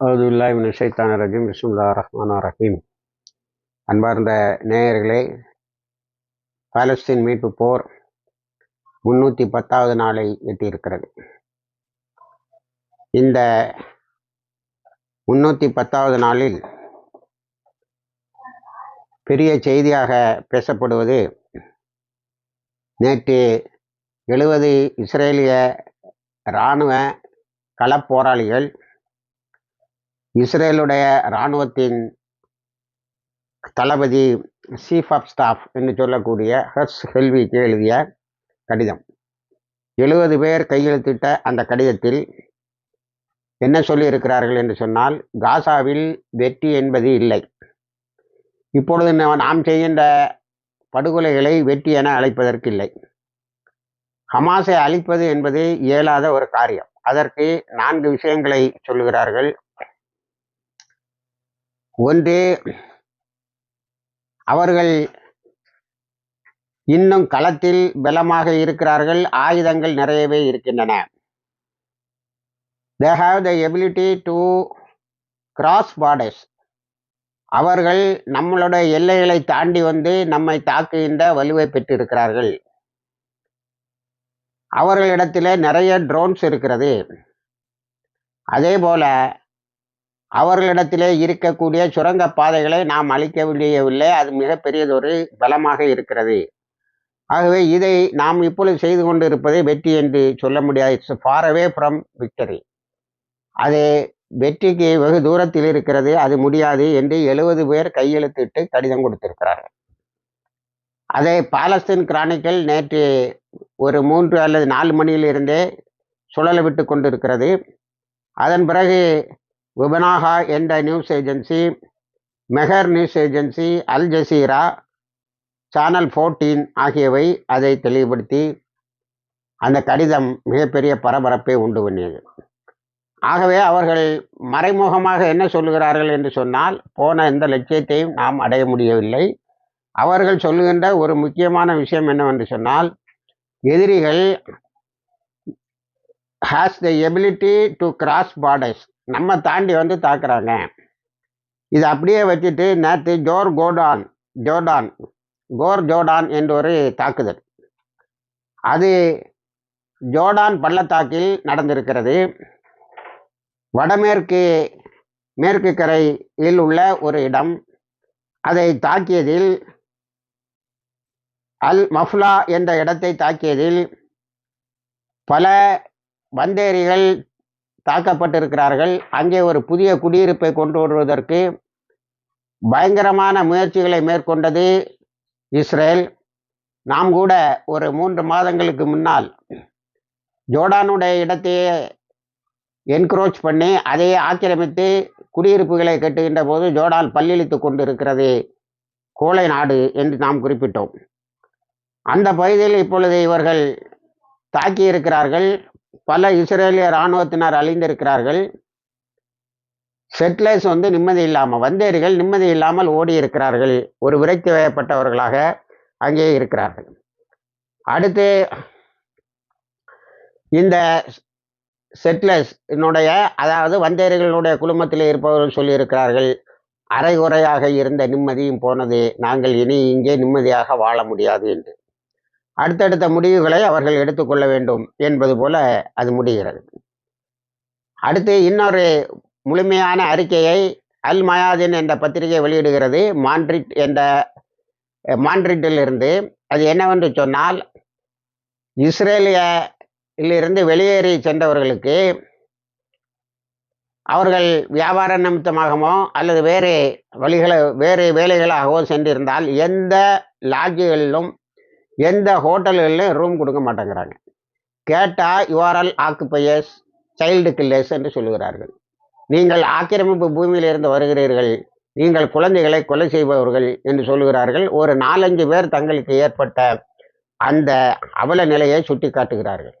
அவுதுல்லாஹிமின் ஷைத்தான ரஜீம். பிஸ்முல்லா ரஹ்மான் ரஹீம். அன்பார்ந்த நேயர்களே பாலஸ்தீன் மீட்பு போர் முன்னூற்றி பத்தாவது நாளை எட்டியிருக்கிறது. இந்த முன்னூற்றி பத்தாவது நாளில் பெரிய செய்தியாக பேசப்படுவது நேற்று எழுபது இஸ்ரேலிய இராணுவ களப்போராளிகள் இஸ்ரேலுடைய இராணுவத்தின் தளபதி சீஃப் ஆஃப் ஸ்டாஃப் என்று சொல்லக்கூடிய ஹர்ஸ் ஹெல்விக்கு எழுதிய கடிதம். எழுபது பேர் கையெழுத்திட்ட அந்த கடிதத்தில் என்ன சொல்லியிருக்கிறார்கள் என்று சொன்னால் காசாவில் வெற்றி என்பது இல்லை. இப்பொழுது நாம் செய்கின்ற படுகொலைகளை வெற்றி என அழைப்பதற்கு இல்லை. ஹமாஸை அழிப்பது என்பது இயலாத ஒரு காரியம். அதற்கு நான்கு விஷயங்களை சொல்லுகிறார்கள். ஒன்று அவர்கள் இன்னும் களத்தில் பலமாக இருக்கிறார்கள் ஆயுதங்கள் நிறையவே இருக்கின்றன. They have the ability to cross borders அவர்கள் நம்மளுடைய எல்லைகளை தாண்டி வந்து நம்மை தாக்குகின்ற வலுவை பெற்றிருக்கிறார்கள். அவர்களிடத்தில் நிறைய ட்ரோன்ஸ் இருக்கிறது. அதே போல அவர்களிடத்திலே இருக்கக்கூடிய சுரங்க பாதைகளை நாம் அழிக்க முடியவில்லை அது மிகப்பெரியதொரு பலமாக இருக்கிறது. ஆகவே இதை நாம் இப்பொழுது செய்து கொண்டு இருப்பதை வெற்றி என்று சொல்ல முடியாது. It's far away from victory அது வெற்றிக்கு வெகு தூரத்தில் இருக்கிறது. அது முடியாது என்று எழுபது பேர் கையெழுத்திட்டு கடிதம் கொடுத்திருக்கிறார்கள். அதை பாலஸ்தீன் கிரானிக்கல் நேற்று ஒரு மூன்று அல்லது நாலு மணியிலிருந்தே சுழல விட்டு கொண்டிருக்கிறது. அதன் பிறகு உபனாகா என்ற news agency Mehr news agency Al Jazeera channel fourteen ஆகியவை அதை தெளிவுபடுத்தி அந்த கடிதம் மிகப்பெரிய பரபரப்பை உண்டு பண்ணியது. ஆகவே அவர்கள் மறைமுகமாக என்ன சொல்லுகிறார்கள் என்று சொன்னால் போன எந்த லட்சியத்தையும் நாம் அடைய முடியவில்லை. அவர்கள் சொல்லுகின்ற ஒரு முக்கியமான விஷயம் என்னவென்று சொன்னால் எதிரிகள் has the ability to cross borders நம்ம தாண்டி வந்து தாக்குறாங்க. இதை அப்படியே வச்சுட்டு நேற்று ஜோர் கோடான் ஜோர்டான் கோர் ஜோர்டான் என்ற ஒரு தாக்குதல். அது ஜோர்டான் பள்ளத்தாக்கில் நடந்திருக்கிறது. வடமேற்கு மேற்கு கரையில் உள்ள ஒரு இடம். அதை தாக்கியதில் அல் மஃப்லா என்ற இடத்தை தாக்கியதில் பல வந்தேரிகள் தாக்கப்பட்டிருக்கிறார்கள். அங்கே ஒரு புதிய குடியிருப்பை கொண்டு வருவதற்கு பயங்கரமான முயற்சிகளை மேற்கொண்டது இஸ்ரேல். நாம் கூட ஒரு மூன்று மாதங்களுக்கு முன்னால் ஜோர்டானுடைய இடத்தையே என்க்ரோச் பண்ணி அதையே ஆக்கிரமித்து குடியிருப்புகளை கட்டுகின்ற போது ஜோர்டான் பல்லிழித்து கொண்டு இருக்கிறது கோலை நாடு என்று நாம் குறிப்பிட்டோம். அந்த பகுதியில் இப்பொழுது இவர்கள் தாக்கி இருக்கிறார்கள் பல இஸ்ரேலிய இராணுவத்தினர் அழிந்திருக்கிறார்கள். செட்லர்ஸ் வந்து நிம்மதி இல்லாமல் வந்தேரிகள் நிம்மதி இல்லாமல் ஓடி இருக்கிறார்கள் ஒரு விரக்தி வயப்பட்டவர்களாக அங்கே இருக்கிறார்கள். அடுத்து இந்த செட்லர்ஸ் என்னுடைய அதாவது வந்தேரிகளுடைய குழுமத்தில் இருப்பவர்கள் சொல்லியிருக்கிறார்கள் அரைகுறையாக இருந்த நிம்மதியும் போனது நாங்கள் இனி இங்கே நிம்மதியாக வாழ முடியாது என்று. அடுத்தடுத்த முடிவுகளை அவர்கள் எடுத்துக்கொள்ள வேண்டும் என்பது போல அது முடிகிறது. அடுத்து இன்னொரு முழுமையான அறிக்கையை அல் மயாதின் என்ற பத்திரிகை வெளியிடுகிறது. மான்ட்ரிட் என்ற மான்ட்ரிட்டிலிருந்து. அது என்னவென்று சொன்னால் இஸ்ரேலியிலிருந்து வெளியேறி சென்றவர்களுக்கு அவர்கள் வியாபார நிமித்தமாகவோ அல்லது வேறு வழிகளை வேறு வேலைகளாகவோ சென்றிருந்தால் எந்த லாட்ஜுகளிலும் எந்த ஹோட்டல்களிலும் ரூம் கொடுக்க மாட்டேங்கிறாங்க. கேட்டால் யுஆர்எல் ஆக்குப்பையர்ஸ் சைல்டு கில்லர்ஸ் என்று சொல்லுகிறார்கள். நீங்கள் ஆக்கிரமிப்பு பூமியில் இருந்து வருகிறீர்கள். நீங்கள் குழந்தைகளை கொலை செய்பவர்கள் என்று சொல்லுகிறார்கள். ஒரு நாலஞ்சு பேர் தங்களுக்கு ஏற்பட்ட அந்த அவல நிலையை சுட்டி காட்டுகிறார்கள்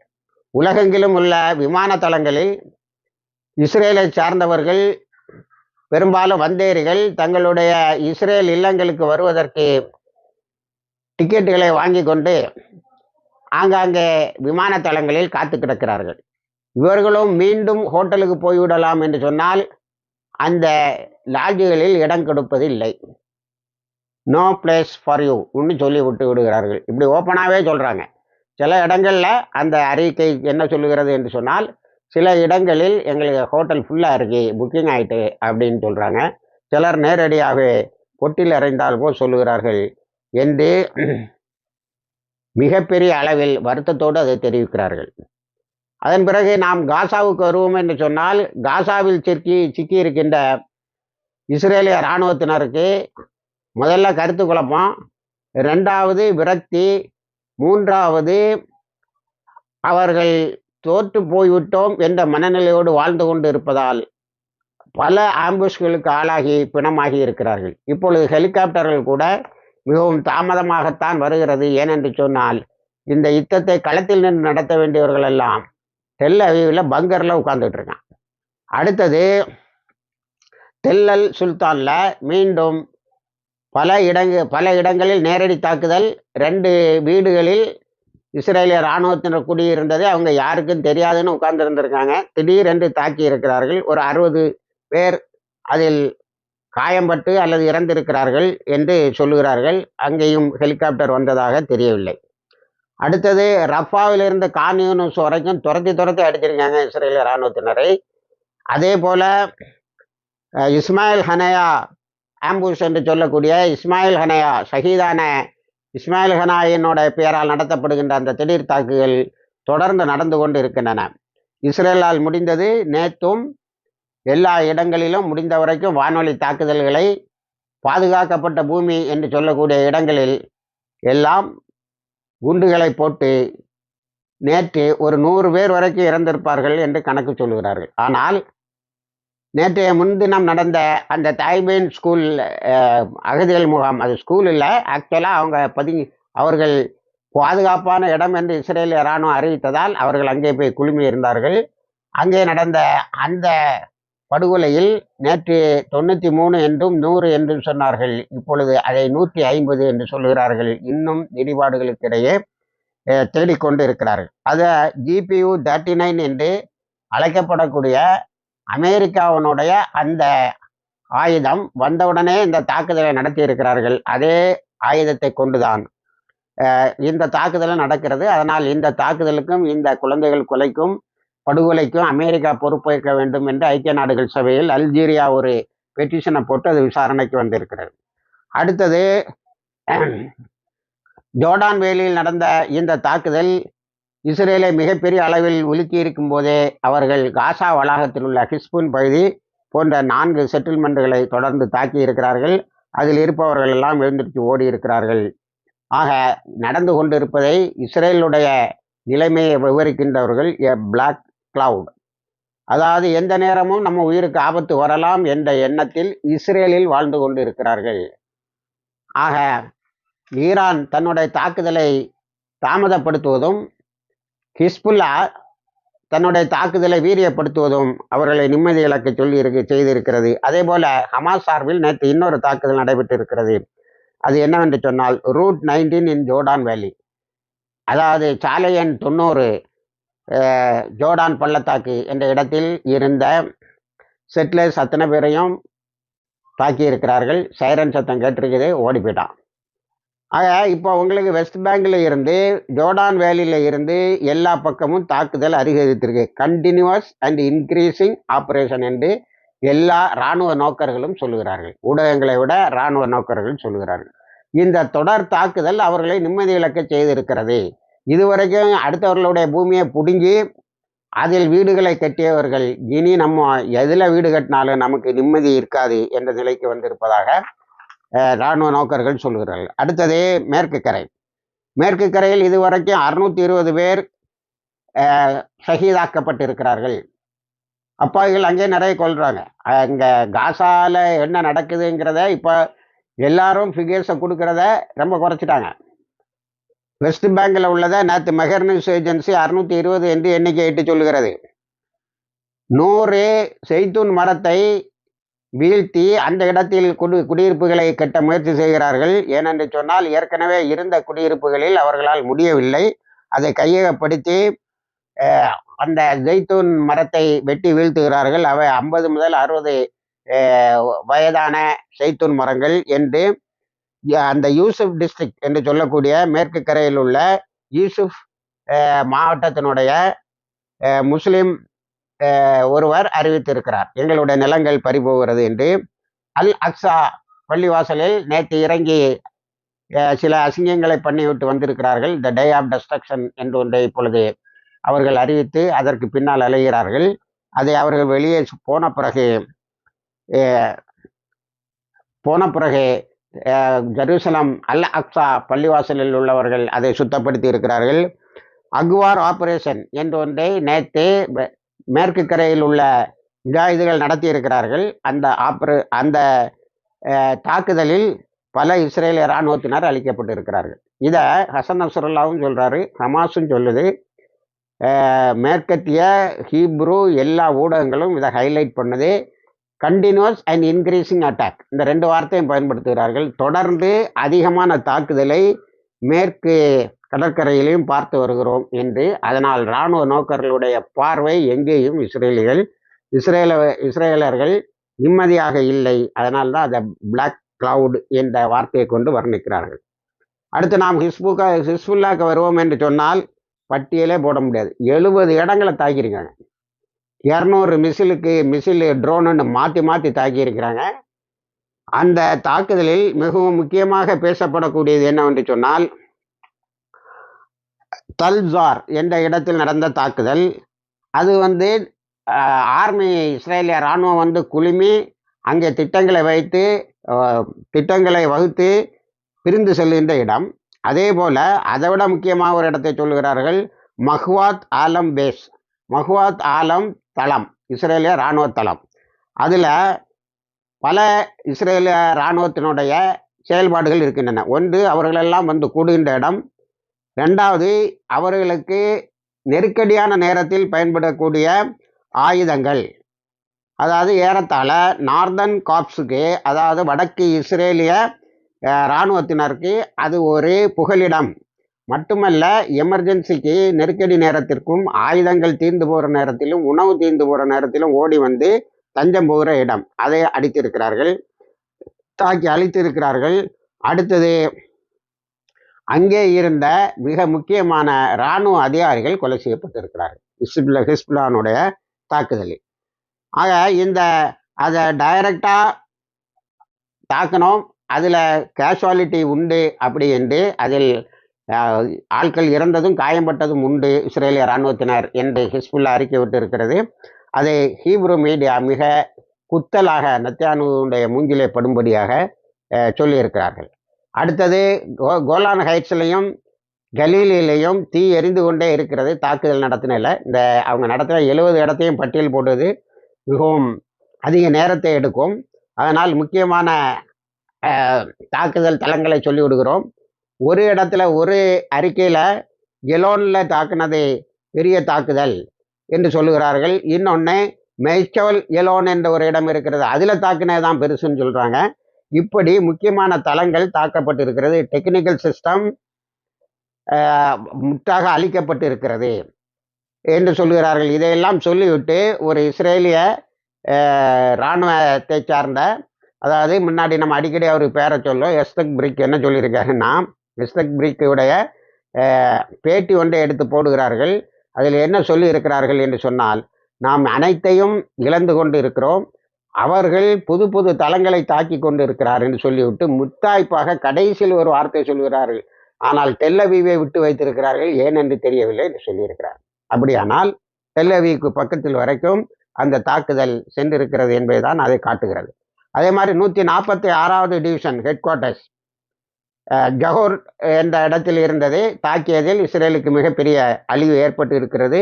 உலகெங்கிலும் உள்ள விமான தளங்களில் இஸ்ரேலை சார்ந்தவர்கள் பெரும்பாலும் வந்தேரிகள் தங்களுடைய இஸ்ரேல் இல்லங்களுக்கு வருவதற்கு டிக்கெட்டுகளை வாங்கி கொண்டு ஆங்காங்கே விமான தளங்களில் காத்து கிடக்கிறார்கள். இவர்களும் மீண்டும் ஹோட்டலுக்கு போய்விடலாம் என்று சொன்னால் அந்த லாட்ஜுகளில் இடம் கொடுப்பதில்லை. நோ பிளேஸ் ஃபார் யூ ஒன்று சொல்லி விட்டு விடுகிறார்கள். இப்படி ஓப்பனாகவே சொல்கிறாங்க சில இடங்களில் அந்த அறிக்கை என்ன சொல்லுகிறது என்று சொன்னால் சில இடங்களில் எங்களுக்கு ஹோட்டல் ஃபுல்லாக இருக்கு புக்கிங் ஆயிட்டு அப்படின்னு சொல்கிறாங்க சிலர் நேரடியாக பொட்டில் அறைந்தால் போல் சொல்லுகிறார்கள். என்று மிகப்பெரிய அளவில் வருத்தத்தோடு அதை தெரிவிக்கிறார்கள். அதன் பிறகு நாம் காசாவுக்கு வருவோம் என்று சொன்னால் காசாவில் சிக்கி சிக்கி இருக்கின்ற இஸ்ரேலிய இராணுவத்தினருக்கு முதல்ல கருத்து குழப்பம். ரெண்டாவது விரக்தி. மூன்றாவது அவர்கள் தோற்று போய்விட்டோம் என்ற மனநிலையோடு வாழ்ந்து கொண்டு இருப்பதால் பல ஆம்புஷ்களுக்கு ஆளாகி பிணமாகி இருக்கிறார்கள். இப்பொழுது ஹெலிகாப்டர்கள் கூட மிகவும் தாமதமாகத்தான் வருகிறது. ஏனென்று சொன்னால் இந்த யுத்தத்தை களத்தில் நின்று நடத்த வேண்டியவர்கள் எல்லாம் டெல் அவிவில் பங்கரில் உட்கார்ந்துட்டு இருக்கான். அடுத்தது தெல்லல் சுல்தானில் மீண்டும் பல இடங்கு பல இடங்களில் நேரடி தாக்குதல் ரெண்டு வீடுகளில் இஸ்ரேலிய இராணுவத்தினர் குடியிருந்தது அவங்க யாருக்கும் தெரியாதுன்னு உட்கார்ந்துருந்துருக்காங்க. திடீரென்று தாக்கி இருக்கிறார்கள் ஒரு அறுபது பேர் அதில் காயம்பட்டு அல்லது இறந்திருக்கிறார்கள் என்று சொல்லுகிறார்கள். அங்கேயும் ஹெலிகாப்டர் வந்ததாக தெரியவில்லை. அடுத்தது ரஃபாவிலிருந்து கான்யூனஸ் வரைக்கும் துரத்தி துரத்தி அடிச்சிருக்காங்க இஸ்ரேல் இராணுவத்தினரை. அதே போல இஸ்மாயில் ஹனயா ஆம்புஷ் என்று சொல்லக்கூடிய இஸ்மாயில் ஹனயா ஷஹீதான இஸ்மாயில் ஹனாயினோட பெயரால் நடத்தப்படுகின்ற அந்த திடீர் தாக்குதல் தொடர்ந்து நடந்து கொண்டு இருக்கின்றன இஸ்ரேலால் முடிந்தது நேற்றும் எல்லா இடங்களிலும் முடிந்த வரைக்கும் வானொலி தாக்குதல்களை பாதுகாக்கப்பட்ட பூமி என்று சொல்லக்கூடிய இடங்களில் எல்லாம் குண்டுகளை போட்டு நேற்று ஒரு நூறு பேர் வரைக்கும் இறந்திருப்பார்கள் என்று கணக்கு சொல்லுகிறார்கள். ஆனால் நேற்றைய முன்தினம் நடந்த அந்த தாய்பேன் ஸ்கூல் அகதிகள் முகாம் அது ஸ்கூல் இல்லை ஆக்சுவலாக அவங்க பதுங்கி அவர்கள் பாதுகாப்பான இடம் என்று இஸ்ரேலிய இராணுவம் அறிவித்ததால் அவர்கள் அங்கே போய் குழுமி இருந்தார்கள். அங்கே நடந்த அந்த படுகொலையில் நேற்று தொண்ணூற்றி மூணு என்றும் நூறு என்றும் சொன்னார்கள். இப்பொழுது அதை நூற்றி ஐம்பது என்று சொல்கிறார்கள் இன்னும் இடிபாடுகளுக்கிடையே தேடிக்கொண்டு இருக்கிறார்கள் அதை ஜிபியு தேர்ட்டி நைன் என்று அழைக்கப்படக்கூடிய அமெரிக்காவினுடைய அந்த ஆயுதம் வந்தவுடனே இந்த தாக்குதலை நடத்தி இருக்கிறார்கள் அதே ஆயுதத்தை கொண்டுதான் இந்த தாக்குதலும் நடக்கிறது. அதனால் இந்த தாக்குதலுக்கும் இந்த குழந்தைகள் கொலைக்கும் படுகொலைக்கும் அமெரிக்கா பொறுப்பேற்க வேண்டும் என்று ஐக்கிய நாடுகள் சபையில் அல்ஜீரியா ஒரு பெட்டிஷனை போட்டு அது விசாரணைக்கு வந்திருக்கிறது. அடுத்தது ஜோர்டான் வேலியில் நடந்த இந்த தாக்குதல் இஸ்ரேலை மிகப்பெரிய அளவில் உலுக்கி இருக்கும் போதே அவர்கள் காசா வளாகத்தில் உள்ள ஹிஸ்புன் பகுதி போன்ற நான்கு செட்டில்மெண்ட்டுகளை தொடர்ந்து தாக்கி இருக்கிறார்கள். அதில் இருப்பவர்கள் எல்லாம் எழுந்திருச்சு ஓடி இருக்கிறார்கள். ஆக நடந்து கொண்டிருப்பதை இஸ்ரேலுடைய நிலைமையை விவரிக்கின்றவர்கள் எ பிளாக் கிளவுட் அதாவது எந்த நேரமும் நம்ம உயிருக்கு ஆபத்து வரலாம் என்ற எண்ணத்தில் இஸ்ரேலில் வாழ்ந்து கொண்டு இருக்கிறார்கள் ஆக ஈரான் தன்னுடைய தாக்குதலை தாமதப்படுத்துவதும் ஹிஸ்புல்லா தன்னுடைய தாக்குதலை வீரியப்படுத்துவதும் அவர்களை நிம்மதி இழக்க சொல்லி இருக்கு செய்திருக்கிறது. அதே போல ஹமாஸ் சார்பில் நேற்று இன்னொரு தாக்குதல் நடைபெற்று இருக்கிறது அது என்னவென்று சொன்னால் ரூட் நைன்டீன் இன் ஜோர்டான் வேலி. அதாவது சாலை எண் தொண்ணூறு ஜோர்டான் பள்ளத்தாக்கு என்ற இடத்தில் இருந்த செட்டிலர்ஸ் அத்தனை பேரையும் தாக்கி இருக்கிறார்கள் சைரன் சத்தம் கேட்டிருக்குது ஓடி போயிட்டான். ஆக இப்போ உங்களுக்கு வெஸ்ட் பேங்க்ல இருந்து ஜோர்டான் வேலியில் இருந்து எல்லா பக்கமும் தாக்குதல் அதிகரித்திருக்கு. கண்டினியூஸ் அண்ட் இன்க்ரீஸிங் ஆப்ரேஷன் என்று எல்லா இராணுவ நோக்கர்களும் சொல்லுகிறார்கள். ஊடகங்களை விட இராணுவ நோக்கர்கள் சொல்லுகிறார்கள். இந்த தொடர் தாக்குதல் அவர்களை நிம்மதி இழக்க செய்திருக்கிறது. இதுவரைக்கும் அடுத்தவர்களுடைய பூமியை பிடுங்கி அதில் வீடுகளை கட்டியவர்கள் இனி நம்ம எதில் வீடு கட்டினாலும் நமக்கு நிம்மதி இருக்காது என்ற நிலைக்கு வந்திருப்பதாக இராணுவ நோக்கர்கள் சொல்கிறார்கள். அடுத்தது மேற்கு கரை. மேற்கு கரையில் இதுவரைக்கும் அறுநூத்தி இருபது பேர் அஹ், ஷஹீதாக்கப்பட்டிருக்கிறார்கள். அப்பாவிகள் அங்கே நிறைய கொள்றாங்க. அங்கே காசால என்ன நடக்குதுங்கிறத இப்போ எல்லாரும் ஃபிகர்ஸை கொடுக்கறத ரொம்ப குறைச்சிட்டாங்க. வெஸ்ட் பேங்கில் உள்ளதை நேற்று மெஹர் நியூஸ் ஏஜென்சி அறுநூத்தி இருபது என்று எண்ணிக்கை இட்டு சொல்கிறது நூறு செய்தூன் மரத்தை வீழ்த்தி அந்த இடத்தில் குடி குடியிருப்புகளை கட்ட முயற்சி செய்கிறார்கள். ஏனென்று சொன்னால் ஏற்கனவே இருந்த குடியிருப்புகளில் அவர்களால் முடியவில்லை. அதை கையகப்படுத்தி அந்த ஜெய்தூன் மரத்தை வெட்டி வீழ்த்துகிறார்கள். அவை ஐம்பது முதல் அறுபது வயதான செய்தூன் மரங்கள் என்று அந்த யூசுப் டிஸ்ட்ரிக்ட் என்று சொல்லக்கூடிய மேற்கு கரையில் உள்ள யூசுப் மாவட்டத்தினுடைய முஸ்லிம் ஒருவர் அறிவித்திருக்கிறார். எங்களுடைய நிலங்கள் பறிபோகிறது என்று. அல் அக்ஸா பள்ளிவாசலில் நேற்று இறங்கி சில அசிங்கங்களை பண்ணிவிட்டு வந்திருக்கிறார்கள். த டே ஆஃப் டஸ்ட்ரக்ஷன் என்று ஒன்றை இப்பொழுது அவர்கள் அறிவித்து அதற்கு பின்னால் அலைகிறார்கள். அதை அவர்கள் வெளியே போன பிறகு போன பிறகு ஜெருசலம் அல் அக்ஸா பள்ளிவாசலில் உள்ளவர்கள் அதை சுத்தப்படுத்தி இருக்கிறார்கள். அக்வார் ஆபரேஷன் என்று ஒன்றை நேற்று மேற்கு கரையில் உள்ள முஜாஹிதுகள் நடத்தி இருக்கிறார்கள். அந்த ஆப்ரு அந்த தாக்குதலில் பல இஸ்ரேலிய இராணுவத்தினர் அளிக்கப்பட்டு இருக்கிறார்கள் இதை ஹசன் நசுரல்லாவும் சொல்கிறாரு ஹமாஸும் சொல்லுது. மேற்கத்திய ஹீப்ரு எல்லா ஊடகங்களும் இதை ஹைலைட் பண்ணுது. கண்டினியூஸ் அண்ட் இன்க்ரீஸிங் அட்டாக் இந்த ரெண்டு வார்த்தையும் பயன்படுத்துகிறார்கள். தொடர்ந்து அதிகமான தாக்குதலை மேற்கு கடற்கரையிலையும் பார்த்து வருகிறோம் என்று. அதனால் இராணுவ நோக்கர்களுடைய பார்வை எங்கேயும் இஸ்ரேலிகள் இஸ்ரேல இஸ்ரேலர்கள் நிம்மதியாக இல்லை. அதனால் தான் அதை பிளாக் கிளவுட் என்ற வார்த்தையை கொண்டு வர்ணிக்கிறார்கள். அடுத்து நாம் ஹிஸ்புக்கா ஹிஸ்புல்லாக்கு வருவோம் என்று சொன்னால் பட்டியலே போட முடியாது. எழுபது இடங்களை தாக்கியிருக்காங்க. இரநூறு மிசிலுக்கு மிசில் ட்ரோனுன்னு மாற்றி மாற்றி தாக்கியிருக்கிறாங்க. அந்த தாக்குதலில் மிகவும் முக்கியமாக பேசப்படக்கூடியது என்னவென்று சொன்னால் தல்ஜார் என்ற இடத்தில் நடந்த தாக்குதல். அது வந்து ஆர்மி இஸ்ரேலிய இராணுவம் வந்து குழுமி அங்கே திட்டங்களை வைத்து திட்டங்களை வகுத்து பிரிந்து செல்கின்ற இடம். அதே போல் அதை விட முக்கியமாக ஒரு இடத்தை சொல்கிறார்கள் மஹ்வாத் ஆலம் பேஸ். மஹ்வாத் ஆலம் தளம் இஸ்ரேலிய இராணுவ தளம். அதில் பல இஸ்ரேலிய இராணுவத்தினுடைய செயல்பாடுகள் இருக்கின்றன. ஒன்று அவர்களெல்லாம் வந்து கூடுகின்ற இடம். ரெண்டாவது அவர்களுக்கு நெருக்கடியான நேரத்தில் பயன்படக்கூடிய ஆயுதங்கள். அதாவது ஏறத்தாழ நார்தன் காப்ஸுக்கு அதாவது வடக்கு இஸ்ரேலிய இராணுவத்தினருக்கு அது ஒரு புகலிடம். மட்டுமல்ல எமர்ஜென்சிக்கு நெருக்கடி நேரத்திற்கும் ஆயுதங்கள் தீர்ந்து போகிற நேரத்திலும் உணவு தீர்ந்து போகிற நேரத்திலும் ஓடி வந்து தஞ்சம் போகிற இடம். அதை அடித்திருக்கிறார்கள். தாக்கி அழித்திருக்கிறார்கள். அடுத்தது அங்கே இருந்த மிக முக்கியமான இராணுவ அதிகாரிகள் கொலை செய்யப்பட்டிருக்கிறார்கள். ஹிஸ்புல்லா ஹிஸ்புல்லானுடைய தாக்குதலில். ஆக இந்த அதை டைரக்டாக தாக்கணும். அதில் கேஷுவாலிட்டி உண்டு அப்படி என்று அதில் ஆட்கள் இறந்ததும் காயம்பட்டதும் உண்டு இஸ்ரேலிய இராணுவத்தினர் என்று ஹிஸ்புல்லா அறிக்கை விட்டு இருக்கிறது அதை ஹீப்ரு மீடியா மிக குத்தலாக நத்தியானுடைய மூஞ்சிலே படும்படியாக சொல்லியிருக்கிறார்கள். அடுத்தது கோ கோலான் ஹைட்ஸ்லையும் கலீலிலையும் தீ எரிந்து கொண்டே இருக்கிறது. தாக்குதல் நடத்தினில் இந்த அவங்க நடத்தின எழுபது இடத்தையும் பட்டியல் போடுவது மிகவும் அதிக நேரத்தை எடுக்கும். அதனால் முக்கியமான தாக்குதல் தளங்களை சொல்லிவிடுகிறோம். ஒரு இடத்துல ஒரு அறிக்கையில் எலோனில் தாக்குனது பெரிய தாக்குதல் என்று சொல்லுகிறார்கள். இன்னொன்று மெய்ச்சோல் எலோன் என்ற ஒரு இடம் இருக்கிறது. அதில் தாக்குனது தான் பெருசுன்னு சொல்கிறாங்க இப்படி முக்கியமான தளங்கள் தாக்கப்பட்டு இருக்கிறது டெக்னிக்கல் சிஸ்டம் முற்றாக அழிக்கப்பட்டு இருக்கிறது என்று சொல்கிறார்கள் இதையெல்லாம் சொல்லிவிட்டு ஒரு இஸ்ரேலிய இராணுவத்தை சார்ந்த அதாவது முன்னாடி நம்ம அடிக்கடி அவர் பேரை சொல்லும் எஸ்தக் பிரிக் என்ன சொல்லியிருக்காருன்னா எஸ்தக் பிரிக்குடைய பேட்டி ஒன்றை எடுத்து போடுகிறார்கள். அதில் என்ன சொல்லி இருக்கிறார்கள் என்று சொன்னால் நாம் அனைத்தையும் இழந்து கொண்டு இருக்கிறோம் அவர்கள் புது புது தளங்களை தாக்கி கொண்டு இருக்கிறார் என்று சொல்லிவிட்டு முத்தாய்ப்பாக கடைசியில் ஒரு வார்த்தை சொல்கிறார்கள். ஆனால் தெல்லவீவை விட்டு வைத்திருக்கிறார்கள் ஏன் என்று தெரியவில்லை என்று சொல்லியிருக்கிறார். அப்படியானால் டெல்லவிக்கு பக்கத்தில் வரைக்கும் அந்த தாக்குதல் சென்றிருக்கிறது என்பதுதான் அதை காட்டுகிறது. அதே மாதிரி நூற்றி நாற்பத்தி ஆறாவது டிவிஷன் ஹெட் குவார்ட்டர்ஸ் ஜஹோர் என்ற இடத்தில் இருந்தது தாக்கியதில் இஸ்ரேலுக்கு மிகப்பெரிய அழிவு ஏற்பட்டு இருக்கிறது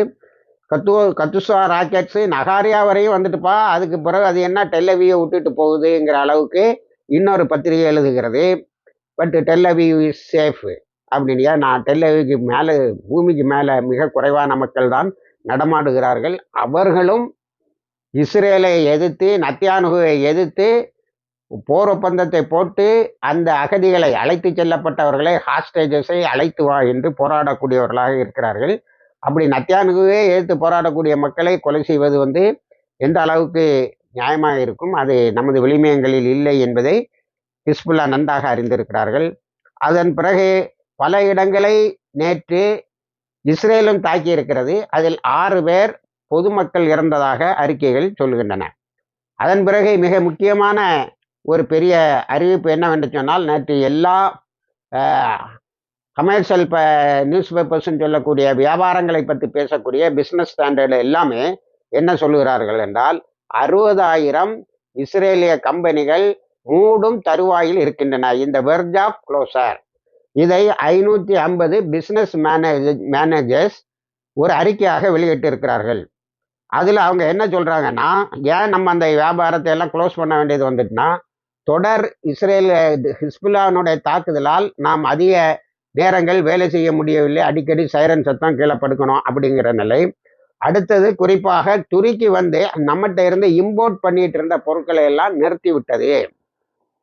கத்து கத்துசா ராக்கெட்ஸு நகாரியா வரையும் வந்துட்டுப்பா. அதுக்கு பிறகு அது என்ன? டெல்லவியை விட்டுட்டு போகுதுங்கிற அளவுக்கு இன்னொரு பத்திரிகை எழுதுகிறது. பட் டெல்லவி இஸ் சேஃப் அப்படின்னா நான் டெல்லவிக்கு மேலே பூமிக்கு மேலே மிக குறைவான மக்கள் தான் நடமாடுகிறார்கள். அவர்களும் இஸ்ரேலை எதிர்த்து நத்தியானுகுவை எதிர்த்து போர் ஒப்பந்தத்தை போட்டு அந்த அகதிகளை அழைத்து செல்லப்பட்டவர்களை ஹாஸ்டேஜஸை அழைத்து வா என்று போராடக்கூடியவர்களாக இருக்கிறார்கள். அப்படி நத்தியானுக்குவே எதிர்த்து போராடக்கூடிய மக்களை கொலை செய்வது வந்து எந்த அளவுக்கு நியாயமாக இருக்கும்? அது நமது விளிமயங்களில் இல்லை என்பதை ஹிஸ்புல்லா நன்றாக அறிந்திருக்கிறார்கள். அதன் பிறகு பல இடங்களை நேற்று இஸ்ரேலும் தாக்கி இருக்கிறது அதில் ஆறு பேர் பொதுமக்கள் இறந்ததாக அறிக்கைகள் சொல்லுகின்றன அதன் பிறகு மிக முக்கியமான ஒரு பெரிய அறிவிப்பு என்னவென்று சொன்னால் நேற்று எல்லா கமர்ஷியல் ப நியூஸ் பேப்பர்ஸ்ன்னு சொல்லக்கூடிய வியாபாரங்களை பற்றி பேசக்கூடிய பிஸ்னஸ் ஸ்டாண்டர்டு எல்லாமே என்ன சொல்லுகிறார்கள் என்றால் அறுபதாயிரம் இஸ்ரேலிய கம்பெனிகள் மூடும் தருவாயில் இருக்கின்றன. இந்த வெர்ஜ் ஆஃப் க்ளோசர் இதை ஐநூற்றி ஐம்பது பிஸ்னஸ் மேனேஜ் மேனேஜர்ஸ் ஒரு அறிக்கையாக வெளியிட்டிருக்கிறார்கள். அதில் அவங்க என்ன சொல்கிறாங்கன்னா ஏன் நம்ம அந்த வியாபாரத்தை எல்லாம் க்ளோஸ் பண்ண வேண்டியது வந்துட்டுனா தொடர் இஸ்ரேல் ஹிஸ்புல்லானுடைய தாக்குதலால் நாம் அதிக நேரங்கள் வேலை செய்ய முடியவில்லை. அடிக்கடி சைரன் சத்தம் கீழே படுக்கணும் அப்படிங்கிற நிலை. அடுத்தது குறிப்பாக துருக்கி வந்து நம்மகிட்ட இருந்து இம்போர்ட் பண்ணிட்டு இருந்த பொருட்களை எல்லாம் நிறுத்தி விட்டது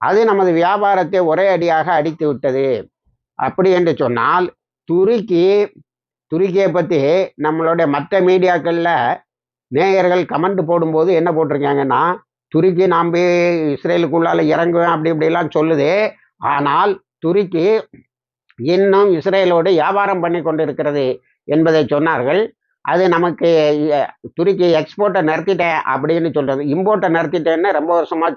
அது நமது வியாபாரத்தை ஒரே அடியாக அடித்து விட்டது. அப்படி என்று சொன்னால் துருக்கி துருக்கியை பற்றி நம்மளுடைய மற்ற மீடியாக்களில் நேயர்கள் கமெண்ட் போடும்போது என்ன போட்டிருக்காங்கன்னா துருக்கி நாம் போய் இஸ்ரேலுக்குள்ளால இறங்குவேன் அப்படி இப்படிலாம் சொல்லுது. ஆனால் துருக்கி இன்னும் இஸ்ரேலோடு வியாபாரம் பண்ணி கொண்டு இருக்கிறது என்பதை சொன்னார்கள். அது நமக்கு துருக்கி எக்ஸ்போர்ட்டை நிறுத்திட்டேன் அப்படின்னு சொல்றது. இம்போர்ட்டை நிறுத்திட்டேன்னு ரொம்ப வருஷமா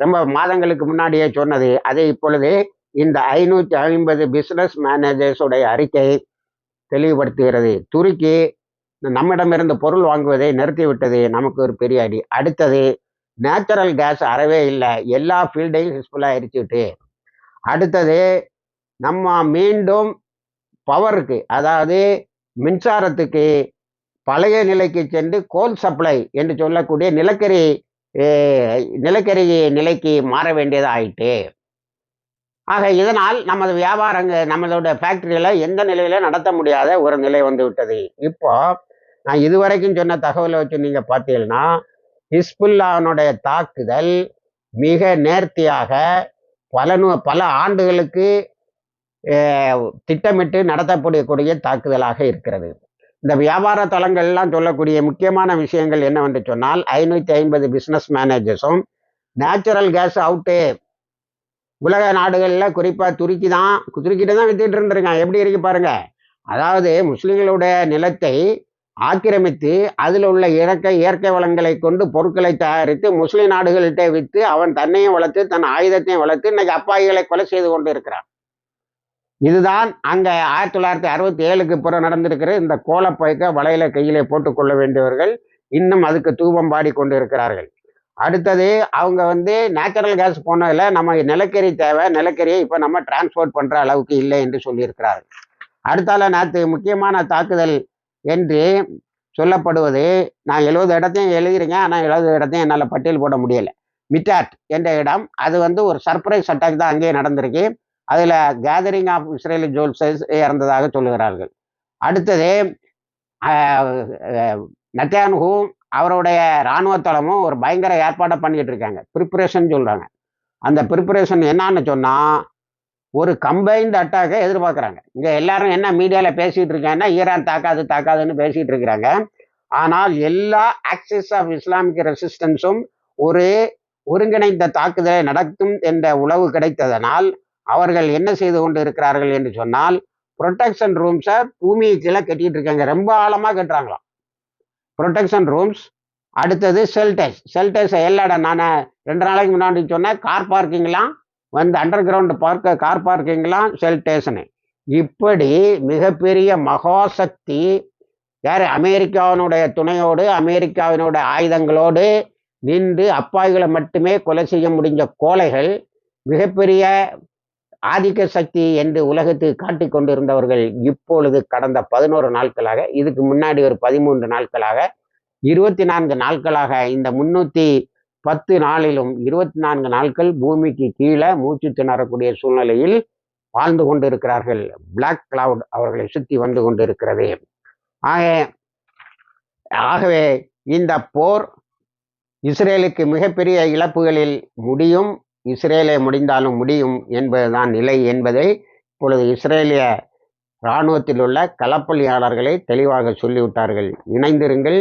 ரொம்ப மாதங்களுக்கு முன்னாடியே சொன்னது. அதை இப்பொழுது இந்த ஐநூற்றி ஐம்பது பிஸ்னஸ் மேனேஜர்ஸுடைய அறிக்கை தெளிவுபடுத்துகிறது. துருக்கி நம்மிடமிருந்து பொருள் வாங்குவதை நிறுத்திவிட்டது. நமக்கு ஒரு பெரிய அடி. அடுத்தது நேச்சுரல் கேஸ் அறவே இல்லை. எல்லா ஃபீல்டையும் யூஸ்ஃபுல்லாக எரிச்சுட்டு அடுத்தது நம்ம மீண்டும் பவருக்கு அதாவது மின்சாரத்துக்கு பழைய நிலைக்கு சென்று கோல் சப்ளை என்று சொல்லக்கூடிய நிலக்கரி நிலக்கரி நிலைக்கு மாற வேண்டியதாக ஆயிட்டு. ஆக இதனால் நமது வியாபாரங்க நம்மளோட ஃபேக்ட்ரியில் எந்த நிலையில நடத்த முடியாத ஒரு நிலை வந்து விட்டது. இப்போ நான் இதுவரைக்கும் சொன்ன தகவலை வச்சு நீங்கள் பார்த்தீங்கன்னா ஹிஸ்புல்லானுடைய தாக்குதல் மிக நேர்த்தியாக பல நூ பல ஆண்டுகளுக்கு திட்டமிட்டு நடத்தப்படக்கூடிய தாக்குதலாக இருக்கிறது. இந்த வியாபார தளங்கள்லாம் சொல்லக்கூடிய முக்கியமான விஷயங்கள் என்னவென்று சொன்னால் ஐநூற்றி ஐம்பது பிஸ்னஸ் மேனேஜர்ஸும் நேச்சுரல் கேஸ் அவுட்டு உலக நாடுகளில் குறிப்பாக துருக்கி தான் துருக்கிட்டு தான் வித்துட்டு இருந்திருக்கான் எப்படி இருக்கு பாருங்க? அதாவது முஸ்லீம்களுடைய நிலத்தை ஆக்கிரமித்து அதில் உள்ள இறக்க இயற்கை வளங்களை கொண்டு பொருட்களை தயாரித்து முஸ்லிம் நாடுகள்கிட்ட விற்று அவன் தன்னையும் வளர்த்து தன் ஆயுதத்தையும் வளர்த்து இன்னைக்கு அப்பாயிகளை கொலை செய்து கொண்டு இருக்கிறான் இதுதான் அங்கே ஆயிரத்தி தொள்ளாயிரத்தி அறுபத்தி ஏழுக்கு பிறகு நடந்திருக்கிற இந்த கோலப்பயக்க வலையில கையிலே போட்டுக்கொள்ள வேண்டியவர்கள் இன்னும் அதுக்கு தூபம் பாடி கொண்டு இருக்கிறார்கள் அடுத்தது அவங்க வந்து நேச்சுரல் கேஸ் போனதில் நம்ம நிலக்கரி தேவை நிலக்கரியை இப்போ நம்ம டிரான்ஸ்போர்ட் பண்ணுற அளவுக்கு இல்லை என்று சொல்லியிருக்கிறார்கள். அடுத்தால நேற்று முக்கியமான தாக்குதல் என்று சொல்லப்படுவது நான் எழுபது இடத்தையும் எழுதிருக்கேன் ஆனால் எழுபது இடத்தையும் என்னால் பட்டியல் போட முடியலை. மிட்டாட் என்ற இடம் அது வந்து ஒரு சர்ப்ரைஸ் அட்டாக் தான் அங்கேயே நடந்திருக்கு. அதில் கேதரிங் ஆஃப் இஸ்ரேலி ஜோல்சஸ் இறந்ததாக சொல்லுகிறார்கள். அடுத்தது நத்தியானுகு அவருடைய இராணுவ தளமும் ஒரு பயங்கர ஏற்பாடை பண்ணிக்கிட்டு இருக்காங்க. ப்ரிப்பரேஷன் சொல்கிறாங்க அந்த ப்ரிப்பரேஷன் என்னான்னு சொன்னால் ஒரு கம்பைன்டு அட்டாக்கை எதிர்பார்க்குறாங்க. இங்கே எல்லாரும் என்ன மீடியாவில் பேசிகிட்டு இருக்காங்கன்னா ஈரான் தாக்காது தாக்காதுன்னு பேசிகிட்டு இருக்கிறாங்க. ஆனால் எல்லா ஆக்சிஸ் ஆஃப் இஸ்லாமிக் ரெசிஸ்டன்ஸும் ஒரு ஒருங்கிணைந்த தாக்குதலை நடத்தும் என்ற உளவு கிடைத்ததனால் அவர்கள் என்ன செய்து கொண்டு இருக்கிறார்கள் என்று சொன்னால் ப்ரொடெக்ஷன் ரூம்ஸை பூமியை கீழே கட்டிட்டு இருக்காங்க. ரொம்ப ஆழமாக கட்டுறாங்களாம். ப்ரொடெக்ஷன் ரூம்ஸ் அடுத்தது செல்டேஸ் செல்டேஸை எல்லா நான் ரெண்டு நாளைக்கு முன்னாடி சொன்னேன் கார் பார்க்கிங்லாம் வந்து அண்டர் கிரவுண்ட் பார்க்க கார் பார்க்கிங்லாம் செல் ஸ்டேஷனு இப்படி மிகப்பெரிய மகாசக்தி யார் அமெரிக்காவினுடைய துணையோடு அமெரிக்காவினுடைய ஆயுதங்களோடு நின்று அப்பாய்களை மட்டுமே கொலை செய்ய முடிஞ்ச கோலைகள் மிகப்பெரிய ஆதிக்க சக்தி என்று உலகத்துக்கு காட்டிக் கொண்டிருந்தவர்கள் இப்பொழுது கடந்த பதினோரு நாட்களாக இதுக்கு முன்னாடி ஒரு பதிமூன்று நாட்களாக இருபத்தி நான்கு நாட்களாக இந்த முன்னூற்றி பத்து நாளிலும் இருபத்தி நான்கு நாட்கள் பூமிக்கு கீழே மூச்சு திணறக்கூடிய சூழ்நிலையில் வாழ்ந்து கொண்டிருக்கிறார்கள். பிளாக் கிளவுட் அவர்களை சுற்றி வந்து கொண்டிருக்கிறது. ஆக ஆகவே இந்த போர் இஸ்ரேலுக்கு மிகப்பெரிய இழப்புகளில் முடியும் இஸ்ரேலை முடிந்தாலும் முடியும் என்பதுதான் நிலை என்பதை இப்பொழுது இஸ்ரேலிய இராணுவத்தில் உள்ள களப்பணியாளர்களை தெளிவாக சொல்லிவிட்டார்கள். இணைந்திருங்கள்.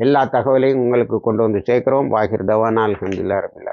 எல்லா தகவலையும் உங்களுக்கு கொண்டு வந்து சேர்க்குறோம். வாகிர் தவானால் அல்ஹம்துலில்லாஹ் ரபில்